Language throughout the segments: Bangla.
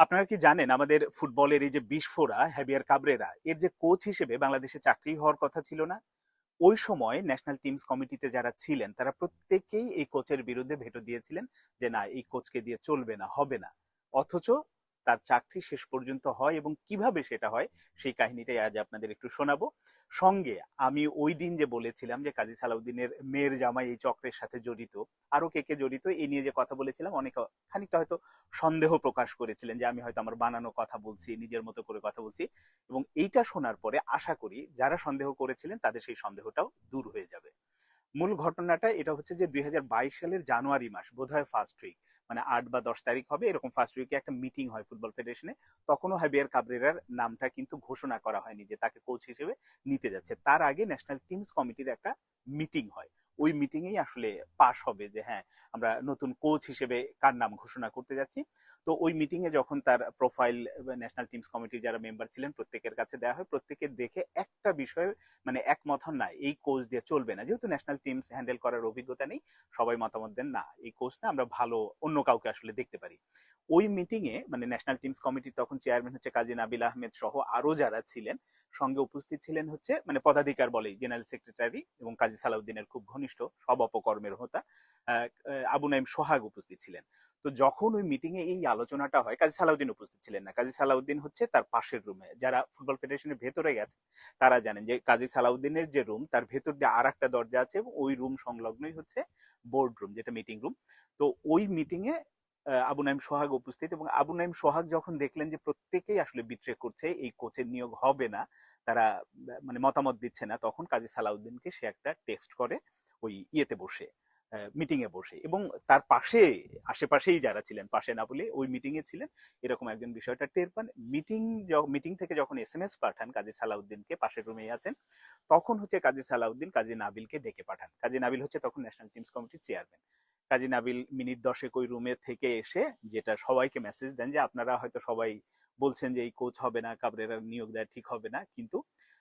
আপনারা কি জানেন আমাদের ফুটবলের এই যে বিস্ফোরা হ্যাবিয়ার কাবরেরা, এর যে কোচ হিসেবে বাংলাদেশে চাকরি হওয়ার কথা ছিল না? ওই সময় ন্যাশনাল টিমস কমিটিতে যারা ছিলেন, তারা প্রত্যেকেই এই কোচের বিরুদ্ধে ভেটো দিয়েছিলেন যে, না, এই কোচকে দিয়ে চলবে না, হবে না। অথচ তার চাকরি শেষ পর্যন্ত হয় এবং কীভাবে সেটা হয়, সেই কাহিনীটাই আজ আপনাদের একটু শোনাবো। সঙ্গে আমি ওই দিন যে বলেছিলাম যে কাজী সালাউদ্দিনের মেয়ের জামাই এই চক্রের সাথে জড়িত আরও কে কে জড়িত এই নিয়ে যে কথা বলেছিলাম, অনেক খানিকটা হয়তো সন্দেহ প্রকাশ করেছিলেন যে আমি হয়তো আমার বানানো কথা বলছি, নিজের মতো করে কথা বলছি এবং এইটা শোনার পরে আশা করি যারা সন্দেহ করেছিলেন তাদের সেই সন্দেহটাও দূর হয়ে যাবে। মূল ঘটনাটা এটা হচ্ছে যে দু হাজার বাইশ সালের জানুয়ারি মাস, বোধহয় ফার্স্ট উইক মানে আট বা দশ তারিখ হবে, এরকম ফার্স্ট উইকে একটা মিটিং হয় ফুটবল ফেডারেশনে তখনও হয় হাবিয়ার কাবরেরার নামটা কিন্তু ঘোষণা করা হয়নি যে তাকে কোচ হিসেবে নিতে যাচ্ছে। তার আগে ন্যাশনাল টিমস কমিটির একটা মিটিং হয়। ওই মিটিং এই আসলে পাশ হবে যে হ্যাঁ আমরা নতুন কোচ হিসেবে কার নাম ঘোষণা করতে যাচ্ছি? তো ওই মিটিং এ যখন তার প্রোফাইল ন্যাশনাল টিমস কমিটির যারা মেম্বার ছিলেন, প্রত্যেকের কাছে দেওয়া হয়, প্রত্যেকে দেখে একটা বিষয়ে মানে একমত হন না, এই কোচ দিয়ে চলবে না। যেহেতু ন্যাশনাল টিমস হ্যান্ডেল করার অভিজ্ঞতা নেই, সবাই মতামত দেন, না, এই কোচ না, আমরা ভালো, অন্য কাউকে আসলে দেখতে পারি। ওই মিটিং এ মানে ন্যাশনাল টিমস কমিটির তখন চেয়ারম্যান হচ্ছে কাজী নাবিল আহমেদ সহ আরও যারা ছিলেন, সঙ্গে উপস্থিত ছিলেন হচ্ছে মানে পদাধিকার বলেই জেনারেল সেক্রেটারি এবং কাজী সালাউদ্দিনের খুব ঘনিষ্ঠ সব অপকর্মের হোতা আবু নাইম সোহাগ উপস্থিত ছিলেন। তো যখন ওই মিটিং এ এই আলোচনাটা হয়, কাজী সালাউদ্দিন উপস্থিত ছিলেন না। কাজী সালাউদ্দিন হচ্ছে তার পাশের রুমে যারা ফুটবল ফেডারেশনের ভেতরে গেছে, তারা জানেন যে কাজী সালাউদ্দিনের যে রুম তার ভেতর দিয়ে আর একটা দরজা আছে ওই রুম সংলগ্নই হচ্ছে বোর্ড রুম যেটা মিটিং রুম তো ওই মিটিং এ আবু নাইম সোহাগ উপস্থিত এবং আবু নাইম সোহাগ যখন দেখলেন যে প্রত্যেকেই আসলে বিট্রে করছে, এই কোচের নিয়োগ হবে না, তারা মানে মতামত দিচ্ছে না, তখন কাজী সালাউদ্দিনকে সে একটা টেক্সট করে ওই ইয়েতে বসে। মিটিং এ বসে। এবং তার পাশে, আশেপাশেই যারা ছিলেন, পাশে না বলে ওই মিটিং এ ছিলেন, এরকম একজন বিষয়টা টের পান। মিটিং মিটিং থেকে যখন এস এম এস পাঠান কাজী সালাউদ্দিনকে, পাশের রুমে আছেন, তখন হচ্ছে কাজী সালাউদ্দিন কাজী নাবিলকে ডেকে পাঠান। কাজী নাবিল হচ্ছে তখন ন্যাশনাল টিমস কমিটির চেয়ারম্যান কাজী নাবিল মিনিট দশেক ওই রুমে থেকে এসে যেটা সবাইকে মেসেজ দেন যে, আপনারা হয়তো সবাই বলছেন যে এই কোচ হবে না, কাবরেরা নিয়োগ দেওয়া ঠিক হবে না। কিন্তু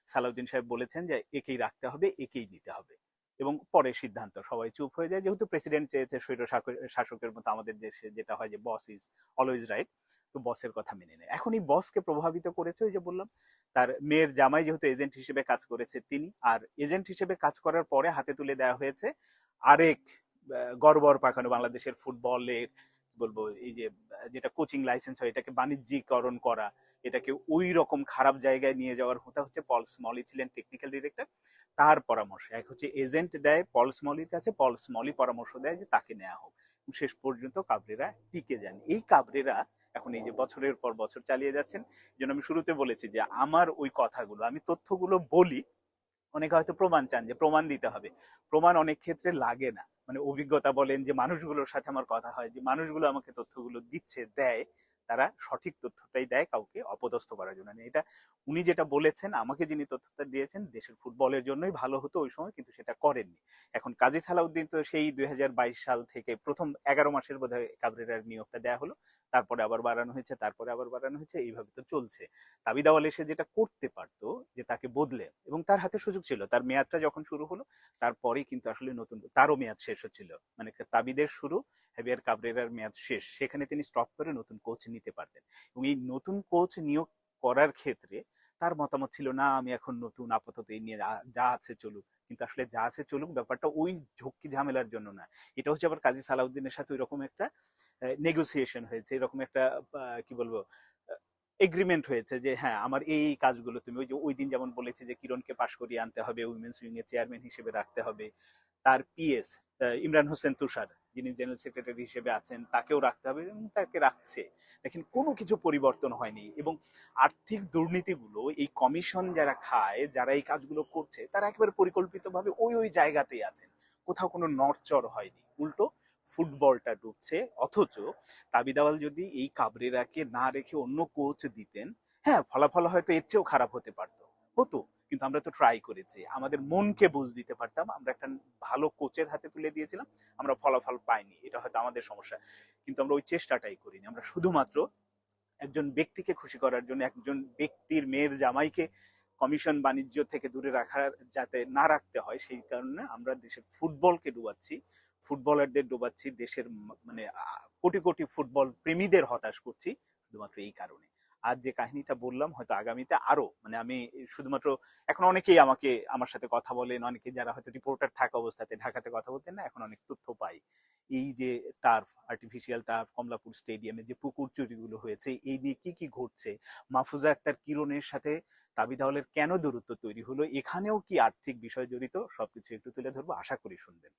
সালাউদ্দিন সাহেব বলেছেন যে, একেই রাখতে হবে, একেই নিতে হবে। এবং পরে সিদ্ধান্ত। সবাই চুপ হয়ে যায়। যেহেতু প্রেসিডেন্ট চেয়েছে স্বৈর শাসকের মতো আমাদের দেশে যেটা হয় যে বস ইজ অলওয়েজ রাইট তো বসের কথা মেনে নেয়। এখন এই বসকে প্রভাবিত করেছে ওই যে বললাম, তার মেয়ের জামাই যেহেতু এজেন্ট হিসেবে কাজ করেছে তিনি, আর এজেন্ট হিসেবে কাজ করার পরে হাতে তুলে দেওয়া হয়েছে আরেক গর্বর পাখানো বাংলাদেশের ফুটবলের বলব, এই যে, যেটা কোচিং লাইসেন্স হয়, এটাকে বাণিজ্যিকরণ করা, এটাকে ওই রকম খারাপ জায়গায় নিয়ে যাওয়ার হতে হচ্ছে পল স্মলি ছিলেন টেকনিক্যাল ডিরেক্টর তার পরামর্শ, এক হচ্ছে এজেন্ট দেয় পল স্মলির কাছে পল স্মলি পরামর্শ দেয় যে তাকে নেওয়া হোক শেষ পর্যন্ত কাবরেরা টিকে যান। এই কাবরেরা এখন এই যে বছরের পর বছর চালিয়ে যাচ্ছেন জন্য আমি শুরুতে বলেছি যে আমার ওই কথাগুলো, আমি তথ্যগুলো বলি, অনেকে হয়তো প্রমাণ চান যে প্রমাণ দিতে হবে, প্রমাণ অনেক ক্ষেত্রে লাগে না। মানে অভিজ্ঞতা বলেন যে মানুষগুলোর সাথে আমার কথা হয়, যে মানুষগুলো আমাকে তথ্যগুলো দিচ্ছে, দেয় তারা সঠিক তথ্যটাই দেয় কাউকে অপদস্থ করার জন্য। না। এটা উনি যেটা বলেছেন, আমাকে যিনি তথ্যটা দিয়েছেন, দেশের ফুটবলের জন্যই ভালো হতো ওই সময়, কিন্তু সেটা করেননি। এখন কাজী সালাউদ্দিন তো সেই দু হাজার বাইশ সাল থেকে প্রথম এগারো মাসের বোধহয় কাবরেরার নিয়োগটা দেওয়া হলো, তারপরে আবার বাড়ানো হয়েছে, তারপরে আবার বাড়ানো হয়েছে, এইভাবে তো চলছে। তাবিদ আওয়াল এসে যেটা করতে পারতো, যে তাকে বদলে, এবং তার হাতে সুযোগ ছিল, তার মেয়াদটা যখন শুরু হলো, তারপরেই কিন্তু আসলে নতুন, তারও মেয়াদ শেষ হচ্ছিল। মানে তাবিদের শুরু হেভিয়ার কাবরেরার মেয়াদ শেষ, সেখানে তিনি স্টপ করে নতুন কোচ নিতে পারতেন। এবং এই নতুন কোচ নিয়োগ করার ক্ষেত্রে তার মতামত ছিল, না, আমি এখন নতুন, আপাতত এই নিয়ে যা- আছে চলুক। কিন্তু আসলে যা আছে চলুক ব্যাপারটা ওই ঝক্কি ঝামেলার জন্য না। এটা হচ্ছে আবার কাজী সালাউদ্দিনের সাথে ওই রকম একটা নেগোসিয়েশন হয়েছে, এরকম একটা কি বলব এগ্রিমেন্ট হয়েছে যে হ্যাঁ আমার এই কাজগুলো তুমি ওই যে, ওই দিন যেমন বলেছি যে, কিরণকে পাশ করিয়ে আনতে হবে উইমেন্স উইং এর চেয়ারম্যান হিসেবে রাখতে হবে। তার পিএস ইমরান হোসেন তুষার, যিনি জেনারেল সেক্রেটারি হিসেবে আছেন, তাকেও রাখতে হবে এবং তাকে রাখছে। দেখেন, কোনো কিছু পরিবর্তন হয়নি এবং আর্থিক দুর্নীতিগুলো, এই কমিশন যারা খায়, যারা এই কাজগুলো করছে, তারা একেবারে পরিকল্পিতভাবে ওই ওই জায়গাতেই আছেন। কোথাও কোনো নড়চড় হয়নি। উল্টো, ফুটবলটা ডুবছে। অথচ তাবিদাওয়াল যদি এই কাবরেরাকে না রেখে অন্য কোচ দিতেন হ্যাঁ ফলাফল হয়তো এর চেয়েও খারাপ হতে পারতো। হতো। কিন্তু আমরা তো ট্রাই করেছি। আমাদের মনকে বুঝ দিতে পারতাম। আমরা একটা ভালো কোচের হাতে তুলে দিয়েছিলাম। আমরা ফলাফল পাইনি। এটা হয়তো আমাদের সমস্যা। কিন্তু আমরা ওই চেষ্টাটাই করিনি। আমরা শুধুমাত্র একজন ব্যক্তিকে খুশি করার জন্য, একজন ব্যক্তির মেয়ের জামাইকে কমিশন বাণিজ্য থেকে দূরে রাখার যাতে না রাখতে হয়, সেই কারণে আমরা দেশের ফুটবলকে ডুবাচ্ছি। ফুটবলারদের ডুবাচ্ছি। দেশের মানে কোটি কোটি ফুটবল প্রেমীদের হতাশ করছি। শুধুমাত্র এই কারণে। আজ যে কাহিনীটা বললাম, হয়তো আগামীতে আরও মানে আমি শুধুমাত্র এখন অনেকেই আমাকে আমার সাথে কথা বলেন অনেকে যারা হয়তো রিপোর্টার থাকা অবস্থাতে ঢাকাতে কথা বলতেন, না, এখন অনেক তথ্য পাই। এই যে টার্ফ আর্টিফিশিয়াল টার্ফ কমলাপুর স্টেডিয়ামে যে পুকুর চুরিগুলো হয়েছে, এই নিয়ে কি কি ঘটছে, মাহফুজা আক্তার কিরণের সাথে তাবিদ আওয়ালের কেন দূরত্ব তৈরি হলো, এখানেও কি আর্থিক বিষয় জড়িত, সবকিছু একটু তুলে ধরবো, আশা করি শুনবেন।